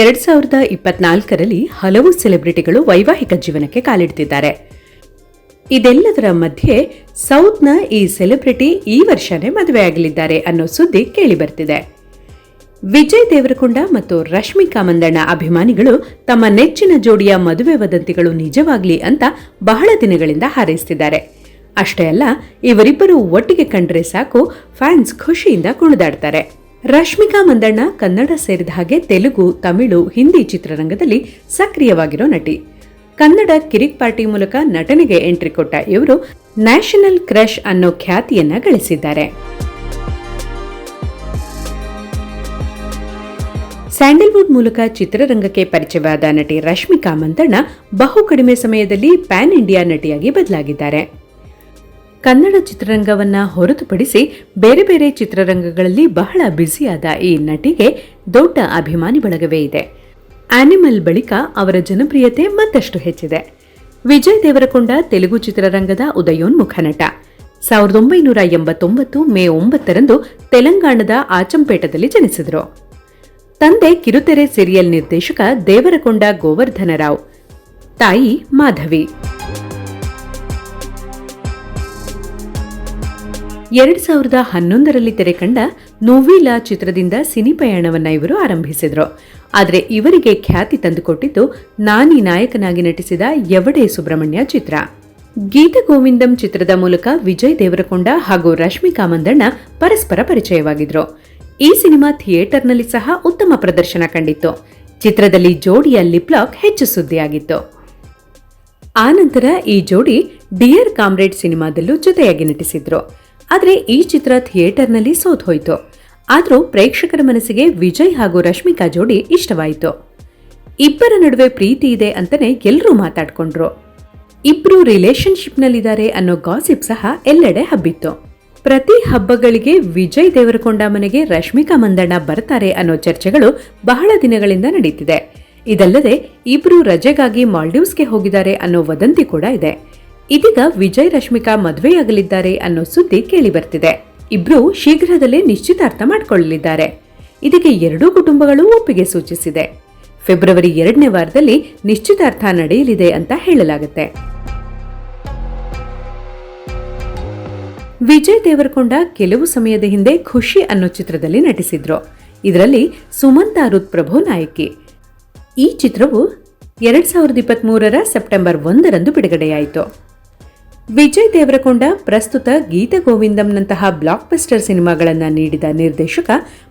ಎರಡ್ ಸಾವಿರದ ಇಪ್ಪತ್ನಾಲ್ಕರಲ್ಲಿ ಹಲವು ಸೆಲೆಬ್ರಿಟಿಗಳು ವೈವಾಹಿಕ ಜೀವನಕ್ಕೆ ಕಾಲಿಡ್ತಿದ್ದಾರೆ. ಇದೆಲ್ಲದರ ಮಧ್ಯೆ ಸೌತ್ನ ಈ ಸೆಲೆಬ್ರಿಟಿ ಈ ವರ್ಷನೇ ಮದುವೆಯಾಗಲಿದ್ದಾರೆ ಅನ್ನೋ ಸುದ್ದಿ ಕೇಳಿಬರ್ತಿದೆ. ವಿಜಯ್ ದೇವರಕೊಂಡ ಮತ್ತು ರಶ್ಮಿಕಾ ಮಂದಣ್ಣ ಅಭಿಮಾನಿಗಳು ತಮ್ಮ ನೆಚ್ಚಿನ ಜೋಡಿಯ ಮದುವೆ ವದಂತಿಗಳು ನಿಜವಾಗ್ಲಿ ಅಂತ ಬಹಳ ದಿನಗಳಿಂದ ಹಾರೈಸ್ತಿದ್ದಾರೆ. ಅಷ್ಟೇ ಅಲ್ಲ, ಇವರಿಬ್ಬರು ಒಟ್ಟಿಗೆ ಕಂಡ್ರೆ ಸಾಕು, ಫ್ಯಾನ್ಸ್ ಖುಷಿಯಿಂದ ಕುಣಿದಾಡ್ತಾರೆ. ರಶ್ಮಿಕಾ ಮಂದಣ್ಣ ಕನ್ನಡ ಸೇರಿದ ಹಾಗೆ ತೆಲುಗು, ತಮಿಳು, ಹಿಂದಿ ಚಿತ್ರರಂಗದಲ್ಲಿ ಸಕ್ರಿಯವಾಗಿರೋ ನಟಿ. ಕನ್ನಡ ಕಿರಿಕ್ ಪಾರ್ಟಿ ಮೂಲಕ ನಟನೆಗೆ ಎಂಟ್ರಿ ಕೊಟ್ಟ ಇವರು ನ್ಯಾಷನಲ್ ಕ್ರಶ್ ಅನ್ನೋ ಖ್ಯಾತಿಯನ್ನ ಗಳಿಸಿದ್ದಾರೆ. ಸ್ಯಾಂಡಲ್ವುಡ್ ಮೂಲಕ ಚಿತ್ರರಂಗಕ್ಕೆ ಪರಿಚಯವಾದ ನಟಿ ರಶ್ಮಿಕಾ ಮಂದಣ್ಣ ಬಹು ಕಡಿಮೆ ಸಮಯದಲ್ಲಿ ಪ್ಯಾನ್ ಇಂಡಿಯಾ ನಟಿಯಾಗಿ ಬದಲಾಗಿದ್ದಾರೆ. ಕನ್ನಡ ಚಿತ್ರರಂಗವನ್ನ ಹೊರತುಪಡಿಸಿ ಬೇರೆ ಬೇರೆ ಚಿತ್ರರಂಗಗಳಲ್ಲಿ ಬಹಳ ಬ್ಯುಸಿಯಾದ ಈ ನಟಿಗೆ ದೊಡ್ಡ ಅಭಿಮಾನಿ ಬಳಗವೇ ಇದೆ. ಆನಿಮಲ್ ಬಳಿಕ ಅವರ ಜನಪ್ರಿಯತೆ ಮತ್ತಷ್ಟು ಹೆಚ್ಚಿದೆ. ವಿಜಯ್ ದೇವರಕೊಂಡ ತೆಲುಗು ಚಿತ್ರರಂಗದ ಉದಯೋನ್ಮುಖ ನಟ. ಸಾವಿರದ ಒಂಬೈನೂರ ಎಂಬತ್ತೊಂಬತ್ತು ಮೇ ಒಂಬತ್ತರಂದು ತೆಲಂಗಾಣದ ಆಚಂಪೇಟದಲ್ಲಿ ಜನಿಸಿದರು. ತಂದೆ ಕಿರುತೆರೆ ಸೀರಿಯಲ್ ನಿರ್ದೇಶಕ ದೇವರಕೊಂಡ ಗೋವರ್ಧನರಾವ್. ತಾಯಿ ಮಾಧವಿ. ಎರಡ್ ಸಾವಿರದ ಹನ್ನೊಂದರಲ್ಲಿ ತೆರೆಕಂಡ ನೋವಿಲಾ ಚಿತ್ರದಿಂದ ಸಿನಿ ಪಯಣವನ್ನ ಇವರು ಆರಂಭಿಸಿದ್ರು. ಆದರೆ ಇವರಿಗೆ ಖ್ಯಾತಿ ತಂದುಕೊಟ್ಟಿದ್ದು ನಾನಿ ನಾಯಕನಾಗಿ ನಟಿಸಿದ ಎವಡೆ ಸುಬ್ರಹ್ಮಣ್ಯ ಚಿತ್ರ. ಗೀತ ಗೋವಿಂದಂ ಚಿತ್ರದ ಮೂಲಕ ವಿಜಯ್ ದೇವರಕೊಂಡ ಹಾಗೂ ರಶ್ಮಿಕಾ ಮಂದಣ್ಣ ಪರಸ್ಪರ ಪರಿಚಯವಾಗಿದ್ರು. ಈ ಸಿನಿಮಾ ಥಿಯೇಟರ್ನಲ್ಲಿ ಸಹ ಉತ್ತಮ ಪ್ರದರ್ಶನ ಕಂಡಿತ್ತು. ಚಿತ್ರದಲ್ಲಿ ಜೋಡಿಯ ಲಿಪ್ಲಾಕ್ ಹೆಚ್ಚು ಸುದ್ದಿಯಾಗಿತ್ತು. ಆನಂತರ ಈ ಜೋಡಿ ಡಿಯರ್ ಕಾಮ್ರೇಡ್ ಸಿನಿಮಾದಲ್ಲೂ ಜೊತೆಯಾಗಿ ನಟಿಸಿದ್ರು. ಆದರೆ ಈ ಚಿತ್ರ ಥಿಯೇಟರ್ನಲ್ಲಿ ಸೋತ್ ಹೋಯಿತು. ಆದರೂ ಪ್ರೇಕ್ಷಕರ ಮನಸ್ಸಿಗೆ ವಿಜಯ್ ಹಾಗೂ ರಶ್ಮಿಕಾ ಜೋಡಿ ಇಷ್ಟವಾಯಿತು. ಇಬ್ಬರ ನಡುವೆ ಪ್ರೀತಿ ಇದೆ ಅಂತಲೇ ಎಲ್ಲರೂ ಮಾತಾಡ್ಕೊಂಡ್ರು. ಇಬ್ಬರು ರಿಲೇಶನ್ಶಿಪ್ನಲ್ಲಿದ್ದಾರೆ ಅನ್ನೋ ಗಾಸಿಪ್ ಸಹ ಎಲ್ಲೆಡೆ ಹಬ್ಬಿತ್ತು. ಪ್ರತಿ ಹಬ್ಬಗಳಿಗೆ ವಿಜಯ್ ದೇವರಕೊಂಡ ಮನೆಗೆ ರಶ್ಮಿಕಾ ಮಂದಣ್ಣ ಬರ್ತಾರೆ ಅನ್ನೋ ಚರ್ಚೆಗಳು ಬಹಳ ದಿನಗಳಿಂದ ನಡೀತಿದೆ. ಇದಲ್ಲದೆ ಇಬ್ರು ರಜೆಗಾಗಿ ಮಾಲ್ಡೀವ್ಸ್ಗೆ ಹೋಗಿದ್ದಾರೆ ಅನ್ನೋ ವದಂತಿ ಕೂಡ ಇದೆ. ಇದೀಗ ವಿಜಯ್ ರಶ್ಮಿಕಾ ಮದುವೆಯಾಗಲಿದ್ದಾರೆ ಅನ್ನೋ ಸುದ್ದಿ ಕೇಳಿಬರ್ತಿದೆ ಇಬ್ರು ಶೀಘ್ರದಲ್ಲೇ ನಿಶ್ಚಿತಾರ್ಥ ಮಾಡಿಕೊಳ್ಳಲಿದ್ದಾರೆ. ಇದಕ್ಕೆ ಎರಡೂ ಕುಟುಂಬಗಳು ಒಪ್ಪಿಗೆ ಸೂಚಿಸಿದೆ. ಫೆಬ್ರವರಿ ಎರಡನೇ ವಾರದಲ್ಲಿ ನಿಶ್ಚಿತಾರ್ಥ ನಡೆಯಲಿದೆ ಅಂತ ಹೇಳಲಾಗುತ್ತೆ. ವಿಜಯ್ ದೇವರಕೊಂಡ ಕೆಲವು ಸಮಯದ ಹಿಂದೆ ಖುಷಿ ಅನ್ನೋ ಚಿತ್ರದಲ್ಲಿ ನಟಿಸಿದ್ರು. ಇದರಲ್ಲಿ ಸುಮಂತ ಅರುತ್ ಪ್ರಭು ನಾಯಕಿ. ಈ ಚಿತ್ರವು ಎರಡ್ ಸಾವಿರದ ಇಪ್ಪತ್ಮೂರರ ಸೆಪ್ಟೆಂಬರ್ ಒಂದರಂದು ಬಿಡುಗಡೆಯಾಯಿತು. ವಿಜಯ್ ದೇವರಕೊಂಡ ಪ್ರಸ್ತುತ ಗೀತ ಗೋವಿಂದಂನಂತಹ ಬ್ಲಾಕ್ ಬಸ್ಟರ್ ಸಿನಿಮಾಗಳನ್ನು ನೀಡಿದ ನಿರ್ದೇಶಕ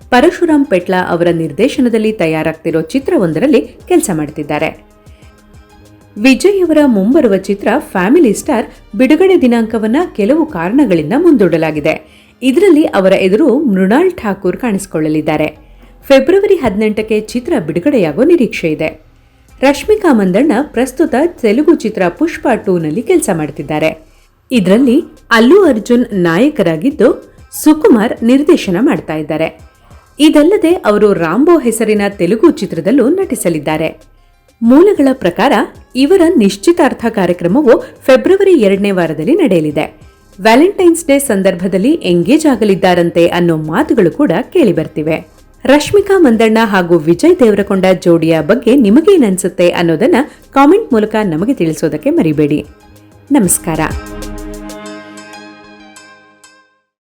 ಪರಶುರಾಮ್ ಪೆಟ್ಲಾ ಅವರ ನಿರ್ದೇಶನದಲ್ಲಿ ತಯಾರಾಗ್ತಿರೋ ಚಿತ್ರವೊಂದರಲ್ಲಿ ಕೆಲಸ ಮಾಡುತ್ತಿದ್ದಾರೆ ವಿಜಯ್ ಅವರ ಮುಂಬರುವ ಚಿತ್ರ ಫ್ಯಾಮಿಲಿ ಸ್ಟಾರ್ ಬಿಡುಗಡೆ ದಿನಾಂಕವನ್ನ ಕೆಲವು ಕಾರಣಗಳಿಂದ ಮುಂದೂಡಲಾಗಿದೆ. ಇದರಲ್ಲಿ ಅವರ ಎದುರು ಮೃಣಾಲ್ ಠಾಕೂರ್ ಕಾಣಿಸಿಕೊಳ್ಳಲಿದ್ದಾರೆ. ಫೆಬ್ರವರಿ ಹದಿನೆಂಟಕ್ಕೆ ಚಿತ್ರ ಬಿಡುಗಡೆಯಾಗುವ ನಿರೀಕ್ಷೆ ಇದೆ. ರಶ್ಮಿಕಾ ಮಂದಣ್ಣ ಪ್ರಸ್ತುತ ತೆಲುಗು ಚಿತ್ರ ಪುಷ್ಪ ಟೂನಲ್ಲಿ ಕೆಲಸ ಮಾಡುತ್ತಿದ್ದಾರೆ ಇದರಲ್ಲಿ ಅಲ್ಲು ಅರ್ಜುನ್ ನಾಯಕರಾಗಿದ್ದು ಸುಕುಮಾರ್ ನಿರ್ದೇಶನ ಮಾಡ್ತಾ ಇದ್ದಾರೆ. ಇದಲ್ಲದೆ ಅವರು ರಾಂಬೋ ಹೆಸರಿನ ತೆಲುಗು ಚಿತ್ರದಲ್ಲೂ ನಟಿಸಲಿದ್ದಾರೆ. ಮೂಲಗಳ ಪ್ರಕಾರ ಇವರ ನಿಶ್ಚಿತಾರ್ಥ ಕಾರ್ಯಕ್ರಮವು ಫೆಬ್ರವರಿ ಎರಡನೇ ವಾರದಲ್ಲಿ ನಡೆಯಲಿದೆ. ವ್ಯಾಲೆಂಟೈನ್ಸ್ ಡೇ ಸಂದರ್ಭದಲ್ಲಿ ಎಂಗೇಜ್ ಆಗಲಿದ್ದಾರಂತೆ ಅನ್ನೋ ಮಾತುಗಳು ಕೂಡ ಕೇಳಿಬರ್ತಿವೆ. ರಶ್ಮಿಕಾ ಮಂದಣ್ಣ ಹಾಗೂ ವಿಜಯ್ ದೇವರಕೊಂಡ ಜೋಡಿಯ ಬಗ್ಗೆ ನಿಮಗೇನನ್ಸುತ್ತೆ ಅನ್ನೋದನ್ನ ಕಾಮೆಂಟ್ ಮೂಲಕ ನಮಗೆ ತಿಳಿಸೋದಕ್ಕೆ ಮರಿಬೇಡಿ. ನಮಸ್ಕಾರ.